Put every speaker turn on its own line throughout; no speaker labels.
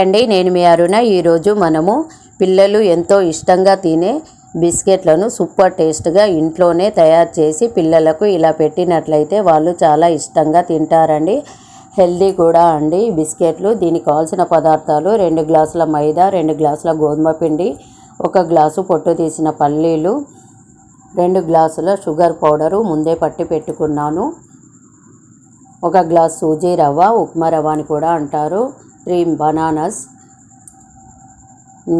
అండి నేను మీ అరుణ. ఈరోజు మనము పిల్లలు ఎంతో ఇష్టంగా తినే బిస్కెట్లను సూపర్ టేస్ట్గా ఇంట్లోనే తయారు చేసి పిల్లలకు ఇలా పెట్టినట్లయితే వాళ్ళు చాలా ఇష్టంగా తింటారండి. హెల్దీ కూడా అండి బిస్కెట్లు. దీనికి కావాల్సిన పదార్థాలు రెండు గ్లాసుల మైదా రెండు గ్లాసుల గోధుమ పిండి ఒక గ్లాసు పొట్టు తీసిన పల్లీలు రెండు గ్లాసుల షుగర్ పౌడరు ముందే పట్టి పెట్టుకున్నాను. ఒక గ్లాస్ సూజీ రవ్వ ఉప్మా రవ్వ అని కూడా అంటారు. క్రీమ్ బనానాస్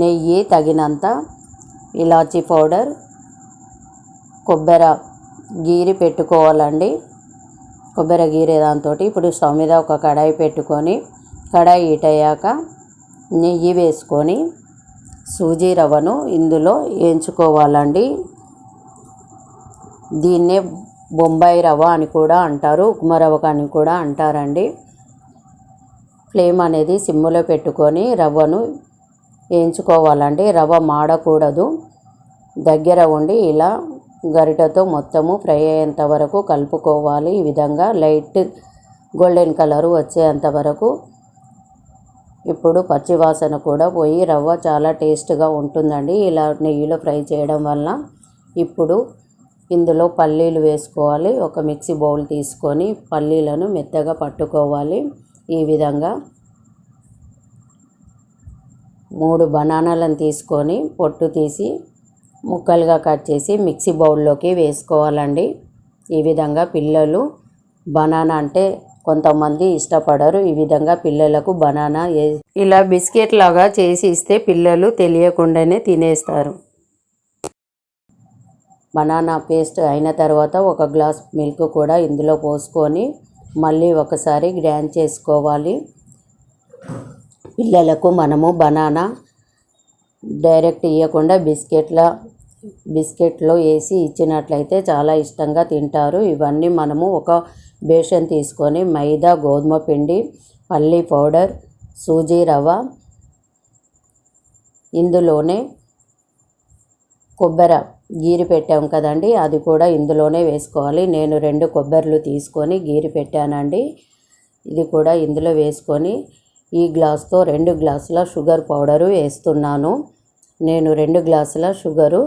నెయ్యి తగినంత ఇలాచీ పౌడర్ కొబ్బరి గీరి పెట్టుకోవాలండి. కొబ్బరి గీరే దాంతో ఇప్పుడు స్టవ్ మీద ఒక కడాయి పెట్టుకొని కడాయి హీట్ అయ్యాక నెయ్యి వేసుకొని సూజీ రవ్వను ఇందులో వేయించుకోవాలండి. దీన్నే బొంబాయి రవ్వ అని కూడా అంటారు ఉప్మా రవ్వ అని కూడా అంటారండి. ఫ్లేమ్ అనేది సిమ్లో పెట్టుకొని రవ్వను వేయించుకోవాలండి. రవ్వ మాడకూడదు. దగ్గర ఉండి ఇలా గరిటతో మొత్తము ఫ్రై అయ్యేంత వరకు కలుపుకోవాలి. ఈ విధంగా లైట్ గోల్డెన్ కలరు వచ్చేంత వరకు ఇప్పుడు పచ్చివాసన కూడా పోయి రవ్వ చాలా టేస్ట్గా ఉంటుందండి. ఇలా నెయ్యిలో ఫ్రై చేయడం వల్ల ఇప్పుడు ఇందులో పల్లీలు వేసుకోవాలి. ఒక మిక్సీ బౌల్ తీసుకొని పల్లీలను మెత్తగా పట్టుకోవాలి. ఈ విధంగా మూడు బనానాలను తీసుకొని పొట్టు తీసి ముక్కలుగా కట్ చేసి మిక్సీ బౌల్లోకి వేసుకోవాలండి. ఈ విధంగా పిల్లలు బనానా అంటే కొంతమంది ఇష్టపడరు. ఈ విధంగా పిల్లలకు బనానా ఇలా బిస్కెట్ లాగా చేసి ఇస్తే పిల్లలు తెలియకుండానే తినేస్తారు. బనానా పేస్ట్ అయిన తర్వాత ఒక గ్లాస్ మిల్క్ కూడా ఇందులో పోసుకొని మళ్ళీ ఒకసారి గ్రైండ్ చేసుకోవాలి. పిల్లలకు మనము బనానా డైరెక్ట్ ఇవ్వకుండా బిస్కెట్ల బిస్కెట్లో వేసి ఇచ్చినట్లయితే చాలా ఇష్టంగా తింటారు. ఇవన్నీ మనము ఒక బేషన్ తీసుకొని మైదా గోధుమ పిండి పల్లి పౌడర్ సూజీ రవ్వ ఇందులోనే కొబ్బరి గీరి పెట్టాం కదండి అది కూడా ఇందులోనే వేసుకోవాలి. నేను రెండు కొబ్బరిలు తీసుకొని గీరి పెట్టానండి. ఇది కూడా ఇందులో వేసుకొని ఈ గ్లాస్తో రెండు గ్లాసుల షుగర్ పౌడరు వేస్తున్నాను. నేను రెండు గ్లాసుల షుగరు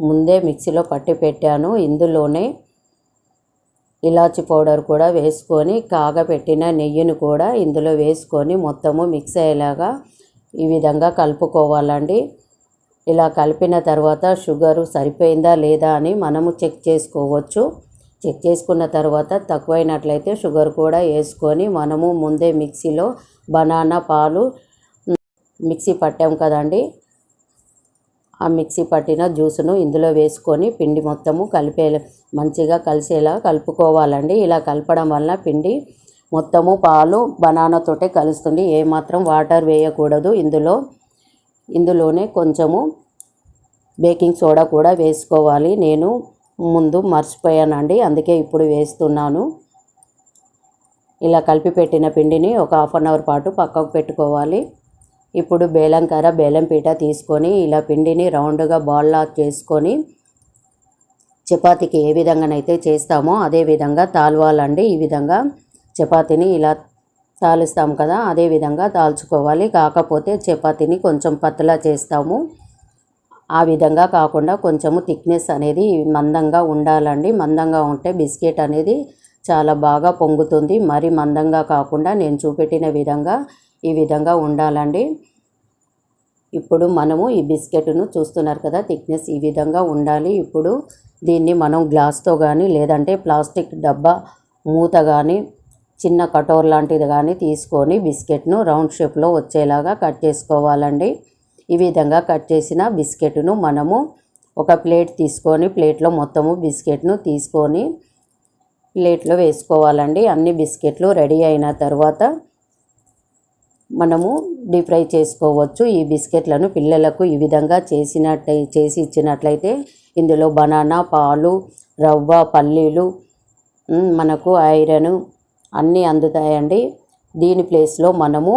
ముందే మిక్సీలో పట్టి పెట్టాను. ఇందులోనే ఇలాచి పౌడర్ కూడా వేసుకొని కాగపెట్టిన నెయ్యిని కూడా ఇందులో వేసుకొని మొత్తము మిక్స్ అయ్యేలాగా ఈ విధంగా కలుపుకోవాలండి. ఇలా కలిపిన తర్వాత షుగరు సరిపోయిందా లేదా అని మనము చెక్ చేసుకోవచ్చు. చెక్ చేసుకున్న తర్వాత తక్కువైనట్లయితే షుగర్ కూడా వేసుకొని మనము ముందే మిక్సీలో బనానా పాలు మిక్సీ పట్టాం కదండి. ఆ మిక్సీ పట్టిన జ్యూస్ను ఇందులో వేసుకొని పిండి మొత్తము కలిపే మంచిగా కలిసేలా కలుపుకోవాలండి. ఇలా కలపడం వల్ల పిండి మొత్తము పాలు బనానాతోటే కలుస్తుంది. ఏమాత్రం వాటర్ వేయకూడదు ఇందులో. ఇందులోనే కొంచెము బేకింగ్ సోడా కూడా వేసుకోవాలి. నేను ముందు మర్చిపోయానండి అందుకే ఇప్పుడు వేస్తున్నాను. ఇలా కలిపి పెట్టిన పిండిని ఒక హాఫ్ అన్ అవర్ పాటు పక్కకు పెట్టుకోవాలి. ఇప్పుడు బేలంకర బేలం పీట తీసుకొని ఇలా పిండిని రౌండ్గా బాల్లా చేసుకొని చపాతీకి ఏ విధంగానైతే చేస్తామో అదే విధంగా తాల్వాలండి. ఈ విధంగా చపాతీని ఇలా తాలుస్తాం కదా అదే విధంగా తాల్చుకోవాలి. కాకపోతే చపాతీని కొంచెం పతలా చేస్తాము. ఆ విధంగా కాకుండా కొంచెము థిక్నెస్ అనేది మందంగా ఉండాలండి. మందంగా ఉంటే బిస్కెట్ అనేది చాలా బాగా పొంగుతుంది. మరి మందంగా కాకుండా నేను చూపెట్టిన విధంగా ఈ విధంగా ఉండాలండి. ఇప్పుడు మనము ఈ బిస్కెట్ను చూస్తున్నారు కదా థిక్నెస్ ఈ విధంగా ఉండాలి. ఇప్పుడు దీన్ని మనం గ్లాస్తో కానీ లేదంటే ప్లాస్టిక్ డబ్బా మూత కానీ చిన్న కటోర్ లాంటిది కానీ తీసుకొని బిస్కెట్ను రౌండ్ షేప్లో వచ్చేలాగా కట్ చేసుకోవాలండి. ఈ విధంగా కట్ చేసిన బిస్కెట్ను మనము ఒక ప్లేట్ తీసుకొని ప్లేట్లో మొత్తము బిస్కెట్ను తీసుకొని ప్లేట్లో వేసుకోవాలండి. అన్ని బిస్కెట్లు రెడీ అయిన తర్వాత మనము డీప్ ఫ్రై చేసుకోవచ్చు. ఈ బిస్కెట్లను పిల్లలకు ఈ విధంగా చేసినట్టు చేసి ఇచ్చినట్లయితే ఇందులో బనానా పాలు రవ్వ పల్లీలు మనకు ఐరన్ అన్నీ అందుతాయండి. దీని ప్లేస్లో మనము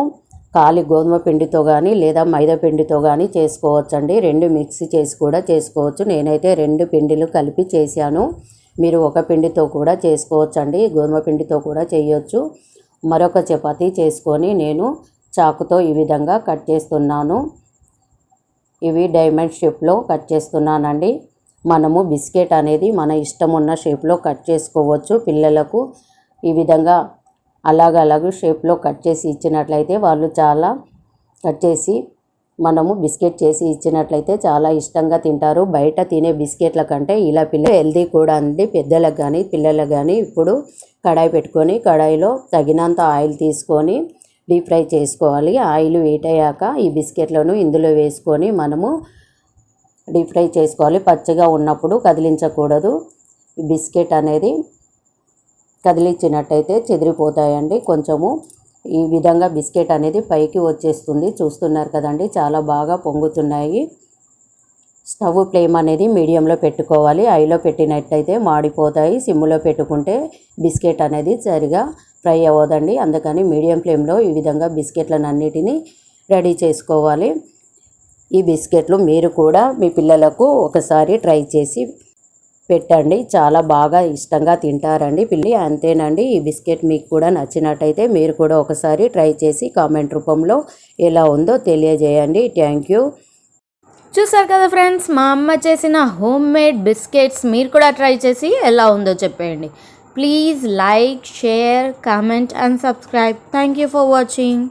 ఖాళీ గోధుమ పిండితో కానీ లేదా మైదా పిండితో కానీ చేసుకోవచ్చండి. రెండు మిక్సీ చేసి కూడా చేసుకోవచ్చు. నేనైతే రెండు పిండిలు కలిపి చేశాను. మీరు ఒక పిండితో కూడా చేసుకోవచ్చండి. గోధుమ పిండితో కూడా చేయొచ్చు. మరొక చపాతీ చేసుకొని నేను చాకుతో ఈ విధంగా కట్ చేస్తున్నాను. ఇవి డైమండ్ షేప్లో కట్ చేస్తున్నానండి. మనము బిస్కెట్ అనేది మన ఇష్టం ఉన్న షేప్లో కట్ చేసుకోవచ్చు పిల్లలకు. విధంగా అలాగలాగూ షేప్లో కట్ చేసి ఇచ్చినట్లయితే వాళ్ళు చాలా కట్ చేసి మనము బిస్కెట్ చేసి ఇచ్చినట్లయితే చాలా ఇష్టంగా తింటారు. బయట తినే బిస్కెట్ల కంటే ఇలా పిల్ల హెల్దీ కూడా అండి. పెద్దలకు కానీ పిల్లలకు కానీ ఇప్పుడు కడాయి పెట్టుకొని కడాయిలో తగినంత ఆయిల్ తీసుకొని డీప్ ఫ్రై చేసుకోవాలి. ఆయిల్ వేటయ్యాక ఈ బిస్కెట్లను ఇందులో వేసుకొని మనము డీప్ ఫ్రై చేసుకోవాలి. పచ్చగా ఉన్నప్పుడు కదిలించకూడదు. బిస్కెట్ అనేది కదిలించినట్టయితే చెదిరిపోతాయండి. కొంచెము ఈ విధంగా బిస్కెట్ అనేది పైకి వచ్చేస్తుంది. చూస్తున్నారు కదండి చాలా బాగా పొంగుతున్నాయి. స్టవ్ ఫ్లేమ్ అనేది మీడియంలో పెట్టుకోవాలి. ఐలో పెట్టినట్టయితే మాడిపోతాయి. సిమ్లో పెట్టుకుంటే బిస్కెట్ అనేది సరిగా ఫ్రై అవ్వదండి. అందుకని మీడియం ఫ్లేమ్లో ఈ విధంగా బిస్కెట్లను అన్నిటినీ రెడీ చేసుకోవాలి. ఈ బిస్కెట్లు మీరు కూడా మీ పిల్లలకు ఒకసారి ట్రై చేసి పెట్టండి. చాలా బాగా ఇష్టంగా తింటారండి పిల్లి అంతేనండి. ఈ బిస్కెట్ మీకు కూడా నచ్చినట్టయితే మీరు కూడా ఒకసారి ట్రై చేసి కామెంట్ రూపంలో ఎలా ఉందో తెలియజేయండి. Thank you.
చూసారు కదా ఫ్రెండ్స్ మా అమ్మ చేసిన హోమ్ మేడ్ బిస్కెట్స్ మీరు కూడా ట్రై చేసి ఎలా ఉందో చెప్పేయండి. Please like share comment and subscribe. Thank you for watching.